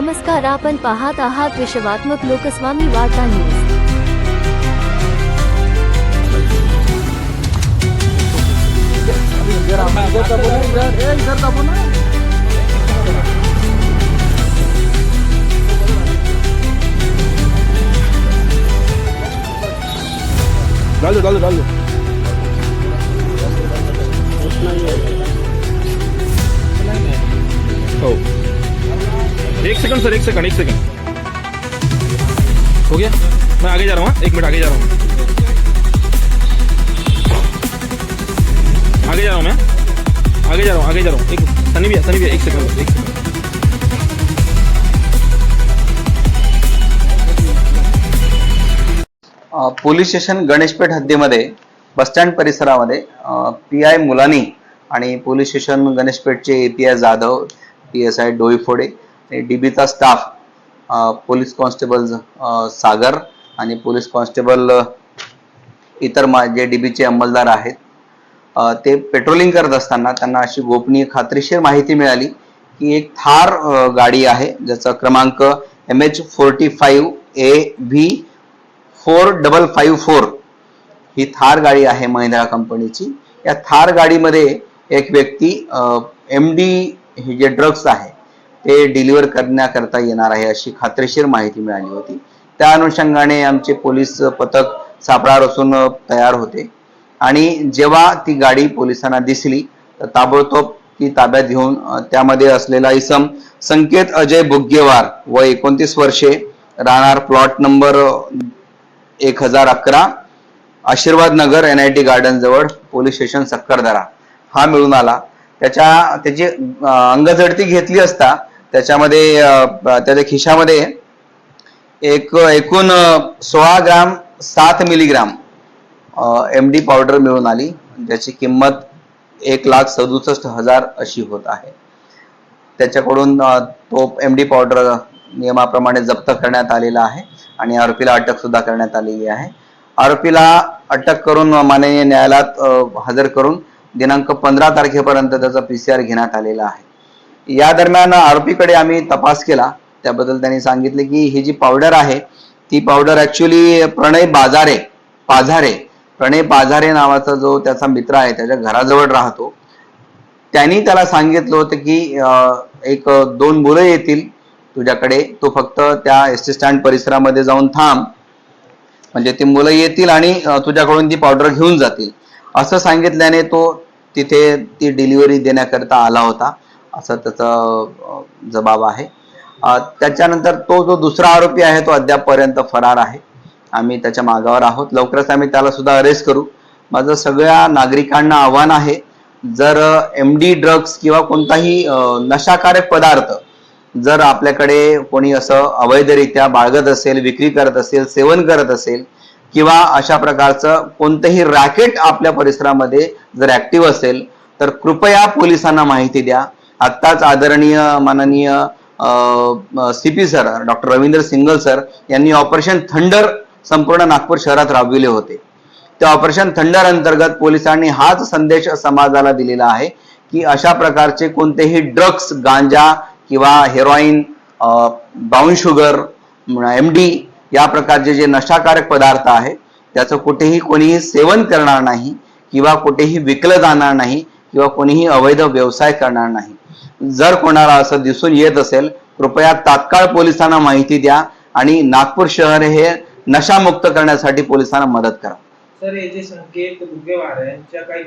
नमस्कार आपण पाहत आहात विश्वात्मक लोकस्वामी वार्ता न्यूज़. डाल डाल डाल. हो. एक सेकंड सर एक सेकंड एक सेकंड हो गया मैं आगे जा रहा हूँ एक मिनट आगे जा रहा हूँ. आगे जा रहा हूँ मैं. आगे जा रहा हूँ आगे जा रहा हूँ. एक सनी भैया सनी भैया एक सेकंड एक सेकंड पोलीस स्टेशन गणेशपेठ हद्दीमध्ये बसस्टँड परिसरामध्ये पी आय मुलानी आणि police station गणेशपेठचे A P I Jadhav P S I Doiphode डीबीचा staff police constable Sagar आणि पोलीस कॉन्स्टेबल इतर मा जे डीबीचे अंमलदार आहेत ते पेट्रोलिंग करत असताना त्यांना अशी गोपनीय खात्रीशीर माहिती मिळाली की एक थार गाडी आहे ज्याचा क्रमांक M H forty five A V four double five four. ही थार गाडी आहे महिंद्रा कंपनीची. या थार गाडीमध्ये एक व्यक्ती एम डी हे जे ड्रग्स आहे ते डिलिव्हर करण्याकरता येणार आहे अशी खात्रीशीर माहिती मिळाली होती. त्या अनुषंगाने आमचे पोलीस पथक सापळा रचून तयार होते. आणि जेव्हा ती गाडी पोलिसांना दिसली तर ताबडतोब ती ताब्यात घेऊन त्यामध्ये असलेला इसम संकेत अजय बुग्गेवार व एकोणतीस वर्षे राहणार प्लॉट नंबर एक हजार अकरा Ashirwad Nagar N I T garden जवळ पोलीस स्टेशन सक्करदरा. हा मिळून आला. त्याच्या त्याची अंगझडती घेतली असता त्याच्यामध्ये त्याच्या खिशामध्ये एक एकूण सोळा ग्राम सात मिलीग्राम एम डी पावडर मिळून आली. ज्याची किंमत एक लाख सदुसष्ट हजार अशी होत आहे. त्याच्याकडून तो एम डी पावडर नियमाप्रमाणे जप्त करण्यात आलेला आहे आणि आरोपीला अटक सुद्धा करण्यात आलेली आहे. आरोपीला अटक करून माननीय न्यायालयात हजर करून दिनांक पंधरा तारखेपर्यंत त्याचा पीसीआर घेण्यात आलेला आहे. या दरम्यान आरोपीकडे आम्ही तपास केला. त्याबद्दल त्यांनी सांगितले की ही जी पावडर आहे ती पावडर ऍक्च्युली प्रणय बाजारे पाझारे प्रणय पाझारे नावाचा जो त्याचा मित्र आहे त्याच्या घराजवळ राहतो. त्यांनी त्याला सांगितलं होतं की एक दोन मुलं येतील तुझ्याकडे तू फक्त त्या एस टी स्टँड परिसरामध्ये जाऊन थांब. म्हणजे ती मुलं येतील आणि तुझ्याकडून ती पावडर घेऊन जातील. असं सांगितल्याने तो तिथे ती डिलिव्हरी देण्याकरता आला होता. असं त्याचा जबाब आहे. त्याच्यानंतर तो जो दुसरा आरोपी आहे तो अद्यापपर्यंत फरार आहे. आम्ही त्याच्या मागावर आहोत. लवकरच आम्ही त्याला सुद्धा अरेस्ट करू. माझं सगळ्या नागरिकांना आव्हान आहे जर एम डी ड्रग्स किंवा कोणताही नशाकारक पदार्थ जर आपल्याकडे कोणी असं अवैधरित्या बाळगत असेल विक्री करत असेल सेवन करत असेल किंवा अशा प्रकारचं कोणतंही रॅकेट आपल्या परिसरामध्ये जर ऍक्टिव्ह असेल तर कृपया पोलिसांना माहिती द्या. आत्ताच आदरणीय माननीय C P sir doctor Ravindra Singal sir यांनी ऑपरेशन थंडर संपूर्ण नागपूर शहरात राबविले होते. त्या ऑपरेशन थंडर अंतर्गत पोलिसांनी हाच संदेश समाजाला दिलेला आहे की अशा प्रकारचे कोणतेही ड्रग्स गांजा किंवा heroin brown sugar M D या प्रकारचे जे नशाकारक पदार्थ आहे त्याचं कुठेही कोणीही सेवन करणार नाही किंवा कुठेही विकलं जाणार नाही किंवा कोणीही अवैध व्यवसाय करणार नाही. जर कोणाला असं दिसून येत असेल कृपया तात्काळ पोलिसांना माहिती द्या आणि नागपूर शहर हे नशामुक्त करण्यासाठी पोलिसांना मदत करा. सर हे जे संकेत काही